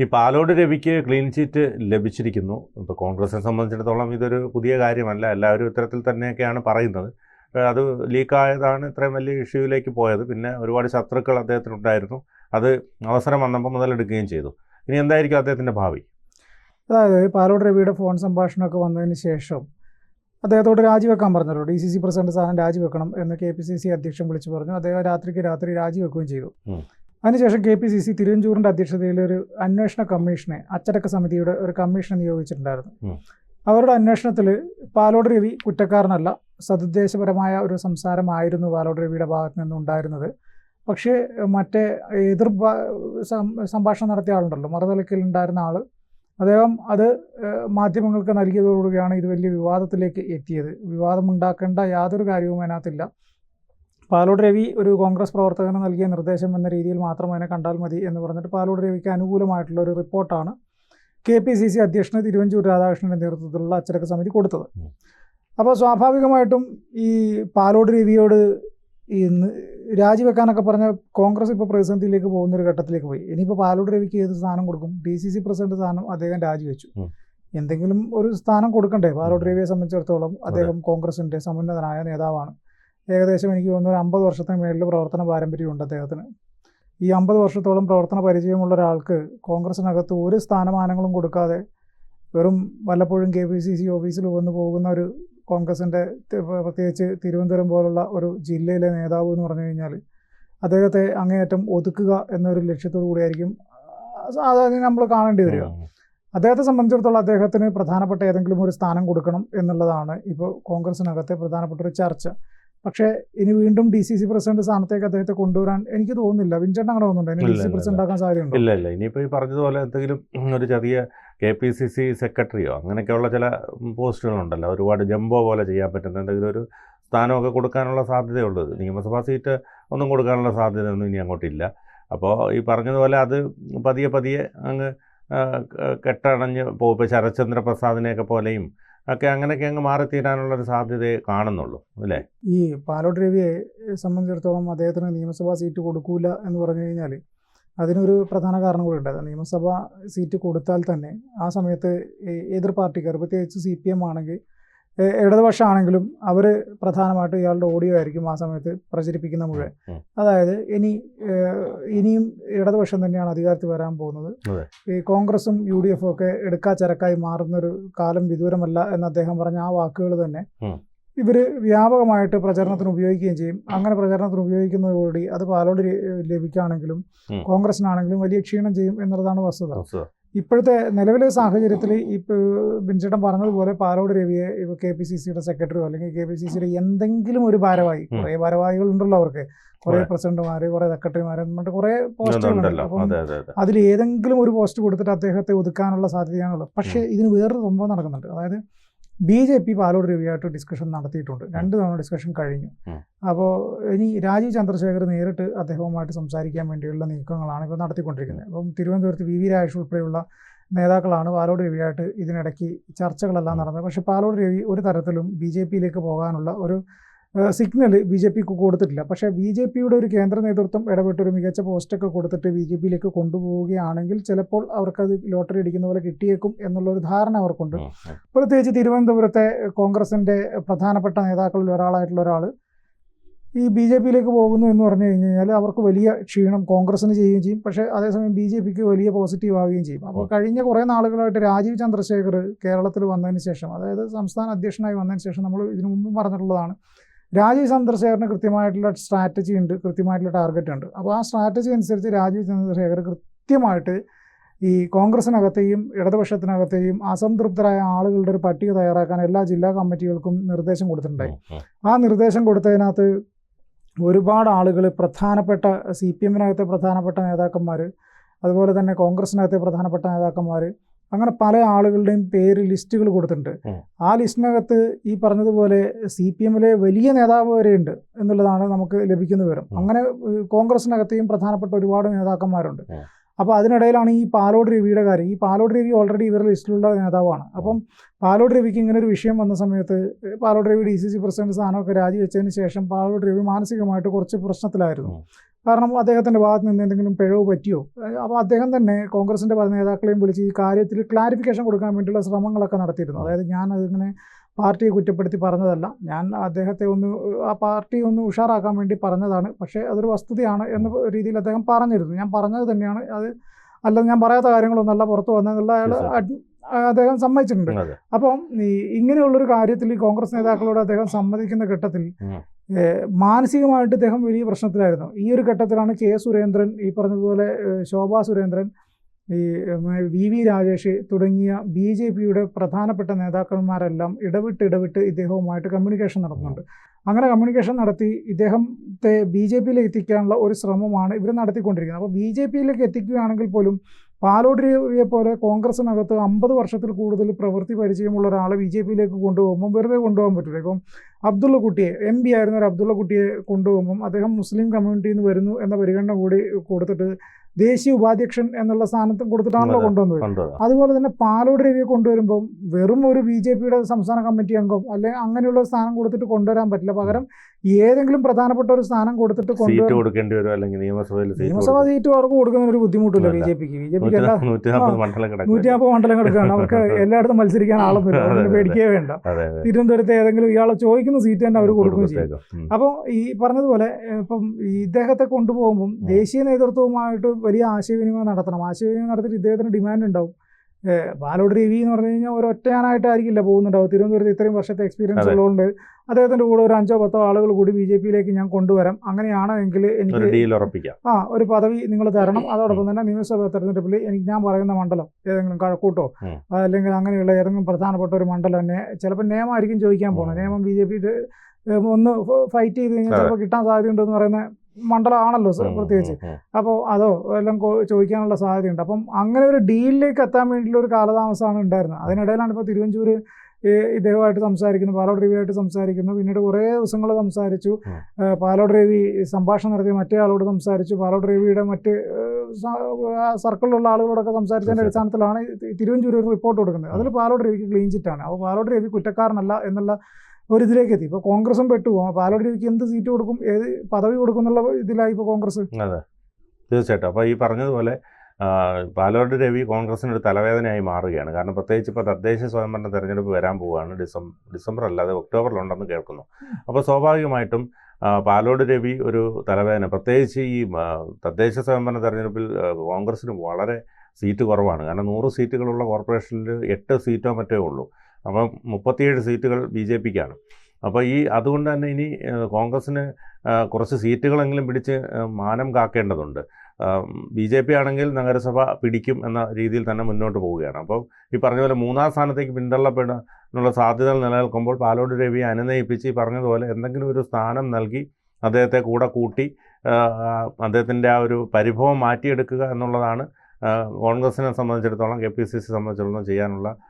ഈ Palode രവിക്ക് clean cheat ലഭിച്ചിരിക്കുന്നു. ഇപ്പോൾ കോൺഗ്രസിനെ സംബന്ധിച്ചിടത്തോളം ഇതൊരു പുതിയ കാര്യമല്ല. എല്ലാവരും ഇത്തരത്തിൽ തന്നെയൊക്കെയാണ് പറയുന്നത്. അത് ലീക്കായതാണ് ഇത്രയും വലിയ ഇഷ്യൂവിലേക്ക് പോയത്. പിന്നെ ഒരുപാട് ശത്രുക്കൾ അദ്ദേഹത്തിനുണ്ടായിരുന്നു അത് അവസരം വന്നപ്പോൾ മുതലെടുക്കുകയും ചെയ്തു. ഇനി എന്തായിരിക്കും അദ്ദേഹത്തിന്റെ ഭാവി? അതായത് പാലോട് രവിയുടെ ഫോൺ സംഭാഷണമൊക്കെ വന്നതിന് ശേഷം അദ്ദേഹത്തോട് രാജിവെക്കാൻ പറഞ്ഞല്ലോ. ഡി സി സി പ്രസിഡന്റ് സ്ഥാനം രാജിവെക്കണം എന്ന് കെ പി സി സി അധ്യക്ഷൻ വിളിച്ചു പറഞ്ഞു. അദ്ദേഹം രാത്രിക്ക് രാത്രി രാജിവെക്കുകയും ചെയ്തു. അതിനുശേഷം കെ പി സി സി തിരുവഞ്ചൂറിന്റെ അധ്യക്ഷതയിൽ ഒരു അന്വേഷണ കമ്മീഷനെ അച്ചടക്ക സമിതിയുടെ ഒരു കമ്മീഷനെ നിയോഗിച്ചിട്ടുണ്ടായിരുന്നു. അവരുടെ അന്വേഷണത്തിൽ പാലോട് രവി കുറ്റക്കാരനല്ല സതുദ്ദേശപരമായ ഒരു സംസാരമായിരുന്നു പാലോട് രവിയുടെ ഭാഗത്ത് നിന്നുണ്ടായിരുന്നത്. പക്ഷേ മറ്റേ എതിർ സംഭാഷണം നടത്തിയ ആളുണ്ടല്ലോ മറുതലക്കിൽ ഉണ്ടായിരുന്ന ആൾ അദ്ദേഹം അത് മാധ്യമങ്ങൾക്ക് നൽകിയതോടുകൂടിയാണ് ഇത് വലിയ വിവാദത്തിലേക്ക് എത്തിയത്. വിവാദമുണ്ടാക്കേണ്ട യാതൊരു കാര്യവും അതിനകത്തില്ല. പാലോട് രവി ഒരു കോൺഗ്രസ് പ്രവർത്തകന് നൽകിയ നിർദ്ദേശം എന്ന രീതിയിൽ മാത്രം അതിനെ കണ്ടാൽ മതി എന്ന് പറഞ്ഞിട്ട് പാലോട് രവിക്ക് അനുകൂലമായിട്ടുള്ള ഒരു റിപ്പോർട്ടാണ് കെ പി സി സി അധ്യക്ഷന് തിരുവഞ്ചൂർ രാധാകൃഷ്ണന്റെ നേതൃത്വത്തിലുള്ള അച്ചടക്ക സമിതി കൊടുത്തത്. അപ്പോൾ സ്വാഭാവികമായിട്ടും ഈ പാലോട് രവിയോട് ഈ രാജിവെക്കാനൊക്കെ പറഞ്ഞ കോൺഗ്രസ് ഇപ്പോൾ പ്രതിസന്ധിയിലേക്ക് പോകുന്ന ഒരു ഘട്ടത്തിലേക്ക് പോയി. ഇനിയിപ്പോൾ പാലോട് രവിക്ക് ഏത് സ്ഥാനം കൊടുക്കും? ഡി സി സി പ്രസിഡന്റ് സ്ഥാനം അദ്ദേഹം രാജിവെച്ചു. എന്തെങ്കിലും ഒരു സ്ഥാനം കൊടുക്കണ്ടേ? പാലോട് രവിയെ സംബന്ധിച്ചിടത്തോളം അദ്ദേഹം കോൺഗ്രസിന്റെ സമുന്നതനായ നേതാവാണ്. ഏകദേശം എനിക്ക് തോന്നുന്നു ഒരു അമ്പത് വർഷത്തിന് മേളിൽ പ്രവർത്തന പാരമ്പര്യമുണ്ട് അദ്ദേഹത്തിന്. ഈ അമ്പത് വർഷത്തോളം പ്രവർത്തന പരിചയമുള്ള ഒരാൾക്ക് കോൺഗ്രസിനകത്ത് ഒരു സ്ഥാനമാനങ്ങളും കൊടുക്കാതെ വെറും വല്ലപ്പോഴും കെ പി സി സി ഓഫീസിൽ വന്നു പോകുന്ന ഒരു കോൺഗ്രസിന്റെ പ്രത്യേകിച്ച് തിരുവനന്തപുരം പോലുള്ള ഒരു ജില്ലയിലെ നേതാവ് എന്ന് പറഞ്ഞു കഴിഞ്ഞാൽ അദ്ദേഹത്തെ അങ്ങേയറ്റം ഒതുക്കുക എന്നൊരു ലക്ഷ്യത്തോടു കൂടിയായിരിക്കും അതായത് നമ്മൾ കാണേണ്ടി വരിക. അദ്ദേഹത്തെ സംബന്ധിച്ചിടത്തോളം അദ്ദേഹത്തിന് പ്രധാനപ്പെട്ട ഏതെങ്കിലും ഒരു സ്ഥാനം കൊടുക്കണം എന്നുള്ളതാണ് ഇപ്പോൾ കോൺഗ്രസിനകത്തെ പ്രധാനപ്പെട്ട ഒരു ചർച്ച. പക്ഷേ ഇനി വീണ്ടും ഡി സി സി പ്രസിഡന്റ് സ്ഥാനത്തേക്ക് അദ്ദേഹത്തെ കൊണ്ടുവരാൻ എനിക്ക് തോന്നുന്നില്ല. വിൻചേട്ടൻ അങ്ങനെ തോന്നുന്നുണ്ട്? ഡി സി ഇല്ല, പ്രസിഡന്റ് ആക്കാൻ സാധ്യതയുണ്ട്? ഇല്ല ഇല്ല. ഇനിയിപ്പോൾ ഈ പറഞ്ഞതുപോലെ എന്തെങ്കിലും ഒരു ചെറിയ കെ പി സി സി സെക്രട്ടറിയോ അങ്ങനെയൊക്കെയുള്ള ചില പോസ്റ്റുകളുണ്ടല്ലോ. ഒരുപാട് ജംബോ പോലെ ചെയ്യാൻ പറ്റുന്ന എന്തെങ്കിലും ഒരു സ്ഥാനമൊക്കെ കൊടുക്കാനുള്ള സാധ്യതയുള്ളത്. നിയമസഭാ സീറ്റ് ഒന്നും കൊടുക്കാനുള്ള സാധ്യതയൊന്നും ഇനി അങ്ങോട്ടില്ല. അപ്പോൾ ഈ പറഞ്ഞതുപോലെ അത് പതിയെ പതിയെ അങ്ങ് കെട്ടണഞ്ഞ് പോകും ഇപ്പോൾ ശരത്ചന്ദ്ര പ്രസാദിനെയൊക്കെ പോലെയും ഒക്കെ അങ്ങനെയൊക്കെ അങ്ങ് മാറിത്തീരാനുള്ളൊരു സാധ്യത കാണുന്നുള്ളൂ അല്ലേ? ഈ പാലോട് രവിയെ സംബന്ധിച്ചിടത്തോളം അദ്ദേഹത്തിന് നിയമസഭാ സീറ്റ് കൊടുക്കൂല എന്ന് പറഞ്ഞു കഴിഞ്ഞാൽ അതിനൊരു പ്രധാന കാരണം കൂടി ഉണ്ട്. നിയമസഭാ സീറ്റ് കൊടുത്താൽ തന്നെ ആ സമയത്ത് എതിർ പാർട്ടിക്കാർ പ്രത്യേകിച്ച് സി പി എം ആണെങ്കിൽ ഇടതുപക്ഷമാണെങ്കിലും അവർ പ്രധാനമായിട്ട് ഇയാളുടെ ഓഡിയോ ആയിരിക്കും ആ സമയത്ത് പ്രചരിപ്പിക്കുന്ന മുഴുവൻ. അതായത് ഇനി ഇനിയും ഇടതുപക്ഷം തന്നെയാണ് അധികാരത്തിൽ വരാൻ പോകുന്നത്. ഈ കോൺഗ്രസും യു ഡി എഫും ഒക്കെ എടുക്കാ ചരക്കായി മാറുന്നൊരു കാലം വിദൂരമല്ല എന്ന് അദ്ദേഹം പറഞ്ഞ ആ വാക്കുകൾ തന്നെ. ഇവർ വ്യാപകമായിട്ട് പ്രചരണത്തിന് ഉപയോഗിക്കുകയും ചെയ്യും. അങ്ങനെ പ്രചരണത്തിന് ഉപയോഗിക്കുന്നതോടുകൂടി അത് പാലോട് ലഭിക്കുകയാണെങ്കിലും കോൺഗ്രസിനാണെങ്കിലും വലിയ ക്ഷീണം ചെയ്യും എന്നുള്ളതാണ് വസ്തുത. ഇപ്പോഴത്തെ നിലവിലെ സാഹചര്യത്തിൽ ഇപ്പോൾ ബിൻചേട്ടൻ പറഞ്ഞതുപോലെ പാലോട് രവിയെ ഇപ്പോൾ കെ പി സി സിയുടെ സെക്രട്ടറിയോ അല്ലെങ്കിൽ കെ പി സി സിയുടെ എന്തെങ്കിലും ഒരു ഭാരവാഹി കുറേ ഭാരവാഹികൾ ഉണ്ടല്ലോ അവർക്ക്. കുറേ. പ്രസിഡന്റുമാർ കുറേ സെക്രട്ടറിമാർ എന്നിട്ട് കുറേ പോസ്റ്റുകളുണ്ട്. അപ്പം അതെ അതെ അതെ. അതിൽ ഏതെങ്കിലും ഒരു പോസ്റ്റ് കൊടുത്തിട്ട് അദ്ദേഹത്തെ ഒതുക്കാനുള്ള സാധ്യതയാണുള്ളത്. പക്ഷേ ഇതിന് വേറൊരു സംഭവം നടക്കുന്നുണ്ട്. അതായത് ബി ജെ പി പാലോട് രവിയായിട്ട് ഡിസ്കഷൻ നടത്തിയിട്ടുണ്ട്. രണ്ട് തവണ ഡിസ്കഷൻ കഴിഞ്ഞു. അപ്പോൾ ഇനി രാജീവ് ചന്ദ്രശേഖർ നേരിട്ട് അദ്ദേഹവുമായിട്ട് സംസാരിക്കാൻ വേണ്ടിയുള്ള നീക്കങ്ങളാണ് ഇപ്പോൾ നടത്തിക്കൊണ്ടിരിക്കുന്നത്. അപ്പം തിരുവനന്തപുരത്ത് വി വി രാജേഷ് ഉൾപ്പെടെയുള്ള നേതാക്കളാണ് പാലോട് രവിയായിട്ട് ഇതിനിടയ്ക്ക് ചർച്ചകളെല്ലാം നടന്നത്. പക്ഷേ പാലോട് രവി ഒരു തരത്തിലും ബി ജെ പിയിലേക്ക് പോകാനുള്ള ഒരു സിഗ്നൽ ബി ജെ പിക്ക് കൊടുത്തിട്ടില്ല. പക്ഷേ ബി ജെ പിയുടെ ഒരു കേന്ദ്ര നേതൃത്വം ഇടപെട്ട് ഒരു മികച്ച പോസ്റ്റൊക്കെ കൊടുത്തിട്ട് ബി ജെ പിയിലേക്ക് കൊണ്ടുപോവുകയാണെങ്കിൽ ചിലപ്പോൾ അവർക്കത് ലോട്ടറി അടിക്കുന്ന പോലെ കിട്ടിയേക്കും എന്നുള്ളൊരു ധാരണ അവർക്കുണ്ട്. പ്രത്യേകിച്ച് തിരുവനന്തപുരത്തെ കോൺഗ്രസിന്റെ പ്രധാനപ്പെട്ട നേതാക്കളിൽ ഒരാളായിട്ടുള്ള ഒരാൾ ഈ ബി ജെ പിയിലേക്ക് പോകുന്നു എന്ന് പറഞ്ഞു കഴിഞ്ഞ് കഴിഞ്ഞാൽ അവർക്ക് വലിയ ക്ഷീണം കോൺഗ്രസ്സിന് ചെയ്യുകയും ചെയ്യും. പക്ഷേ അതേസമയം ബി ജെ പിക്ക് വലിയ പോസിറ്റീവ് ആവുകയും ചെയ്യും. അപ്പോൾ കഴിഞ്ഞ കുറേ നാളുകളായിട്ട് രാജീവ് ചന്ദ്രശേഖർ കേരളത്തിൽ വന്നതിന് ശേഷം അതായത് സംസ്ഥാന അധ്യക്ഷനായി വന്നതിന് ശേഷം നമ്മൾ ഇതിനു മുമ്പ് പറഞ്ഞിട്ടുള്ളതാണ്. രാജീവ് ചന്ദ്രശേഖറിന് കൃത്യമായിട്ടുള്ള സ്ട്രാറ്റജി ഉണ്ട് കൃത്യമായിട്ടുള്ള ടാർഗറ്റ് ഉണ്ട് അപ്പോൾ ആ സ്ട്രാറ്റജി അനുസരിച്ച് രാജീവ് ചന്ദ്രശേഖർ കൃത്യമായിട്ട് ഈ കോൺഗ്രസിനകത്തെയും ഇടതുപക്ഷത്തിനകത്തെയും അസംതൃപ്തരായ ആളുകളുടെ ഒരു പട്ടിക തയ്യാറാക്കാൻ എല്ലാ ജില്ലാ കമ്മിറ്റികൾക്കും നിർദ്ദേശം കൊടുത്തിട്ടുണ്ടായി. ആ നിർദ്ദേശം കൊടുത്തതിനകത്ത് ഒരുപാട് ആളുകൾ പ്രധാനപ്പെട്ട സി പി എമ്മിനകത്തെ പ്രധാനപ്പെട്ട നേതാക്കന്മാർ അതുപോലെ തന്നെ കോൺഗ്രസിനകത്തെ പ്രധാനപ്പെട്ട നേതാക്കന്മാർ അങ്ങനെ പല ആളുകളുടെയും പേര് ലിസ്റ്റുകൾ കൊടുത്തിട്ടുണ്ട്. ആ ലിസ്റ്റിനകത്ത് ഈ പറഞ്ഞതുപോലെ സി പി എമ്മിലെ വലിയ നേതാവ് വരെയുണ്ട് എന്നുള്ളതാണ് നമുക്ക് ലഭിക്കുന്ന വിവരം. അങ്ങനെ കോൺഗ്രസിനകത്തെയും പ്രധാനപ്പെട്ട ഒരുപാട് നേതാക്കന്മാരുണ്ട്. അപ്പോൾ അതിനിടയിലാണ് ഈ പാലോട് രവിയുടെ കാര്യം. ഈ പാലോട് രവി ഓൾറെഡി ഇവരുടെ ലിസ്റ്റിലുള്ള നേതാവാണ്. അപ്പം പാലോട് രവിക്ക് ഇങ്ങനെ ഒരു വിഷയം വന്ന സമയത്ത് Palode Palode Ravi D C C president സ്ഥാനമൊക്കെ രാജിവെച്ചതിന് ശേഷം പാലോട് രവി മാനസികമായിട്ട് കുറച്ച് പ്രശ്നത്തിലായിരുന്നു. കാരണം അദ്ദേഹത്തിന്റെ ഭാഗത്ത് നിന്ന് എന്തെങ്കിലും പിഴവ് പറ്റിയോ? അപ്പോൾ അദ്ദേഹം തന്നെ കോൺഗ്രസിന്റെ പല നേതാക്കളെയും വിളിച്ച് ഈ കാര്യത്തിൽ ക്ലാരിഫിക്കേഷൻ കൊടുക്കാൻ വേണ്ടിയുള്ള ശ്രമങ്ങളൊക്കെ നടത്തിയിരുന്നു. അതായത് ഞാൻ അതിങ്ങനെ പാർട്ടിയെ കുറ്റപ്പെടുത്തി പറഞ്ഞതല്ല. ഞാൻ അദ്ദേഹത്തെ ഒന്ന് ആ പാർട്ടി ഒന്ന് ഉഷാറാക്കാൻ വേണ്ടി പറഞ്ഞതാണ്. പക്ഷേ അതൊരു വസ്തുതയാണ് എന്ന രീതിയിൽ അദ്ദേഹം പറഞ്ഞിരുന്നു. ഞാൻ പറഞ്ഞത് തന്നെയാണ്. അത് അല്ല ഞാൻ പറയാത്ത കാര്യങ്ങളൊന്നല്ല പുറത്ത് വന്നതെന്നുള്ള അയാൾ അദ്ദേഹം സമ്മതിച്ചിട്ടുണ്ട്. അപ്പം ഈ ഇങ്ങനെയുള്ളൊരു കാര്യത്തിൽ ഈ കോൺഗ്രസ് നേതാക്കളോട് അദ്ദേഹം സമ്മതിക്കുന്ന ഘട്ടത്തിൽ മാനസികമായിട്ട് അദ്ദേഹം വലിയ പ്രശ്നത്തിലായിരുന്നു. ഈ ഒരു ഘട്ടത്തിലാണ് കെ സുരേന്ദ്രൻ ഈ പറഞ്ഞതുപോലെ ശോഭാ സുരേന്ദ്രൻ ഈ വി വി രാജേഷ് തുടങ്ങിയ ബി ജെ പിയുടെ പ്രധാനപ്പെട്ട നേതാക്കന്മാരെല്ലാം ഇടവിട്ട് ഇടവിട്ട് ഇദ്ദേഹവുമായിട്ട് കമ്മ്യൂണിക്കേഷൻ നടത്തുന്നുണ്ട്. അങ്ങനെ കമ്മ്യൂണിക്കേഷൻ നടത്തി ഇദ്ദേഹത്തെ ബി ജെ പിയിലേക്ക് എത്തിക്കാനുള്ള ഒരു ശ്രമമാണ് ഇവർ നടത്തിക്കൊണ്ടിരിക്കുന്നത്. അപ്പോൾ ബി ജെ പിയിലേക്ക് എത്തിക്കുകയാണെങ്കിൽ പോലും പാലോട് രവിയെ പോലെ കോൺഗ്രസിനകത്ത് അമ്പത് വർഷത്തിൽ കൂടുതൽ പ്രവൃത്തി പരിചയമുള്ള ഒരാളെ ബി ജെ പിയിലേക്ക് കൊണ്ടുപോകുമ്പോൾ വെറുതെ കൊണ്ടുപോകാൻ പറ്റില്ല. ഇപ്പം അബ്ദുള്ള കുട്ടിയെ എം പി ആയിരുന്ന ഒരു അബ്ദുള്ള കുട്ടിയെ കൊണ്ടുപോകുമ്പം അദ്ദേഹം മുസ്ലിം കമ്മ്യൂണിറ്റിയിൽ നിന്ന് വരുന്നു എന്ന പരിഗണന കൂടി കൊടുത്തിട്ട് ദേശീയ ഉപാധ്യക്ഷൻ എന്നുള്ള സ്ഥാനത്തും കൊടുത്തിട്ടാണല്ലോ കൊണ്ടുവന്നത്. അതുപോലെ തന്നെ പാലോട് രവിയെ കൊണ്ടുവരുമ്പം വെറും ഒരു ബി ജെ പിയുടെ സംസ്ഥാന കമ്മിറ്റി അംഗം അല്ലെങ്കിൽ അങ്ങനെയുള്ള സ്ഥാനം കൊടുത്തിട്ട് കൊണ്ടുവരാൻ പറ്റില്ല. പകരം ഏതെങ്കിലും പ്രധാനപ്പെട്ട ഒരു സ്ഥാനം കൊടുത്തിട്ട് സീറ്റ് കൊടുക്കേണ്ടി വരും അല്ലെങ്കിൽ നിയമസഭയിൽ നിയമസഭാ സീറ്റ് അവർക്ക് കൊടുക്കുന്ന ഒരു ബുദ്ധിമുട്ടില്ല ബി. ജെ പിക്ക്. ബി ജെ പിക്ക് എല്ലാ നൂറ്റി നാൽപ്പത് മണ്ഡലം കിടക്കുകയാണ്. അവർക്ക് എല്ലായിടത്തും മത്സരിക്കാൻ ആളൊന്നുമില്ല അതെ, പേടിക്കേ വേണ്ട. അതെ ഏതെങ്കിലും ഇയാളെ ചോദിക്കുന്ന സീറ്റ് തന്നെ അവർ കൊടുക്കുകയും ചെയ്യും. അപ്പോൾ ഈ പറഞ്ഞതുപോലെ ഇപ്പം ഇദ്ദേഹത്തെ കൊണ്ടുപോകുമ്പം ദേശീയ നേതൃത്വവുമായിട്ട് വലിയ ആശയവിനിമയം നടത്തണം ആശയവിനിമയം നടത്തിയിട്ട് ഇദ്ദേഹത്തിന് ഡിമാൻഡ് ഉണ്ടാവും പാലോട് ബാലോട് രവി എന്ന് പറഞ്ഞു കഴിഞ്ഞാൽ ഒരു ഒറ്റയാനായിട്ടായിരിക്കില്ല പോകുന്നുണ്ടാവും തിരുവനന്തപുരത്ത് ഇത്രയും വർഷത്തെ എക്സ്പീരിയൻസ്. ഉള്ളതുകൊണ്ട് അദ്ദേഹത്തിന്റെ കൂടെ ഒരു അഞ്ചോ പത്തോ ആളുകൾ കൂടി ബി ജെ പിയിലേക്ക് ഞാൻ കൊണ്ടുവരാം അങ്ങനെയാണെങ്കിൽ എങ്കിൽ എനിക്ക് ആ ഒരു പദവി നിങ്ങൾ തരണം അതോടൊപ്പം തന്നെ നിയമസഭാ തെരഞ്ഞെടുപ്പിൽ എനിക്ക് ഞാൻ പറയുന്ന മണ്ഡലം ഏതെങ്കിലും കഴക്കൂട്ടോ. അല്ലെങ്കിൽ അങ്ങനെയുള്ള ഏതെങ്കിലും പ്രധാനപ്പെട്ട ഒരു മണ്ഡലം തന്നെ ചിലപ്പോൾ നിയമമായിരിക്കും ചോദിക്കാൻ പോകണം. നിയമം ബി ജെ പി ഒന്ന് ഫൈറ്റ് ചെയ്ത് കഴിഞ്ഞാൽ. ചിലപ്പോൾ കിട്ടാൻ സാധ്യതയുണ്ടെന്ന് പറയുന്ന മണ്ഡലമാണല്ലോ സർ, പ്രത്യേകിച്ച്. അപ്പോൾ അതോ എല്ലാം ചോദിക്കാനുള്ള സാധ്യതയുണ്ട്. അപ്പം അങ്ങനെ ഒരു ഡീലിലേക്ക് എത്താൻ വേണ്ടിയിട്ടുള്ള ഒരു കാലതാമസമാണ് ഉണ്ടായിരുന്നത്. അതിനിടയിലാണ് ഇപ്പോൾ തിരുവഞ്ചൂർ ഇദ്ദേഹമായിട്ട് സംസാരിക്കുന്നു പാലോട് രവിയായിട്ട് സംസാരിക്കുന്നു. പിന്നീട് കുറേ ദിവസങ്ങൾ സംസാരിച്ചു. പാലോട് രവി സംഭാഷണം നടത്തി മറ്റേ ആളോട് സംസാരിച്ചു. പാലോട് രവിയുടെ മറ്റ് സർക്കിളിലുള്ള ആളുകളോടൊക്കെ സംസാരിച്ചതിന്റെ. അടിസ്ഥാനത്തിലാണ് തിരുവഞ്ചൂർ ഒരു റിപ്പോർട്ട് കൊടുക്കുന്നത്. അതിൽ പാലോട് രവിക്ക് ക്ലീൻ ചിറ്റാണ് അപ്പോൾ പാലോട് രവി കുറ്റക്കാരനല്ല എന്നുള്ള ഒരു ഇതിലേക്ക് എത്തി ഇപ്പോൾ കോൺഗ്രസും പെട്ടു ആ പാലോട് രവിക്ക് എന്ത് സീറ്റ് കൊടുക്കും? ഏത് പദവി കൊടുക്കും എന്നുള്ള ഇതിലായി ഇപ്പോൾ കോൺഗ്രസ്? അതെ. തീർച്ചയായിട്ടും. അപ്പോൾ ഈ പറഞ്ഞതുപോലെ പാലോട് രവി കോൺഗ്രസിന് ഒരു തലവേദനയായി മാറുകയാണ്. കാരണം പ്രത്യേകിച്ച് ഇപ്പോൾ തദ്ദേശ സ്വയംഭരണ തെരഞ്ഞെടുപ്പ് വരാൻ പോവുകയാണ്. ഡിസംബർ ഡിസംബർ അല്ലാതെ ഒക്ടോബറിലുണ്ടെന്ന് കേൾക്കുന്നു. അപ്പോൾ സ്വാഭാവികമായിട്ടും പാലോട് രവി ഒരു തലവേദന. പ്രത്യേകിച്ച് ഈ തദ്ദേശ സ്വയംഭരണ തെരഞ്ഞെടുപ്പിൽ കോൺഗ്രസിന് വളരെ സീറ്റ് കുറവാണ്. കാരണം നൂറ് സീറ്റുകളുള്ള കോർപ്പറേഷനിൽ എട്ട് സീറ്റോ മറ്റേ ഉള്ളൂ. അപ്പം മുപ്പത്തിയേഴ് സീറ്റുകൾ ബി ജെ പിക്കാണ്. അപ്പോൾ ഈ അതുകൊണ്ട് തന്നെ ഇനി കോൺഗ്രസ്സിന് കുറച്ച് സീറ്റുകളെങ്കിലും പിടിച്ച് മാനം കാക്കേണ്ടതുണ്ട്. ബി ജെ പി ആണെങ്കിൽ നഗരസഭ പിടിക്കും എന്ന രീതിയിൽ തന്നെ മുന്നോട്ട് പോവുകയാണ്. അപ്പോൾ ഈ പറഞ്ഞ പോലെ മൂന്നാം സ്ഥാനത്തേക്ക് പിന്തള്ളപ്പെടാനുള്ള സാധ്യതകൾ നിലനിൽക്കുമ്പോൾ പാലോട് രവിയെ അനുനയിപ്പിച്ച് ഈ പറഞ്ഞതുപോലെ എന്തെങ്കിലും ഒരു സ്ഥാനം നൽകി അദ്ദേഹത്തെ കൂടെ കൂട്ടി അദ്ദേഹത്തിന്റെ ആ ഒരു പരിഭവം മാറ്റിയെടുക്കുക എന്നുള്ളതാണ് കോൺഗ്രസിനെ സംബന്ധിച്ചിടത്തോളം കെ പി സി സി സംബന്ധിച്ചിടത്തോളം ചെയ്യാനുള്ള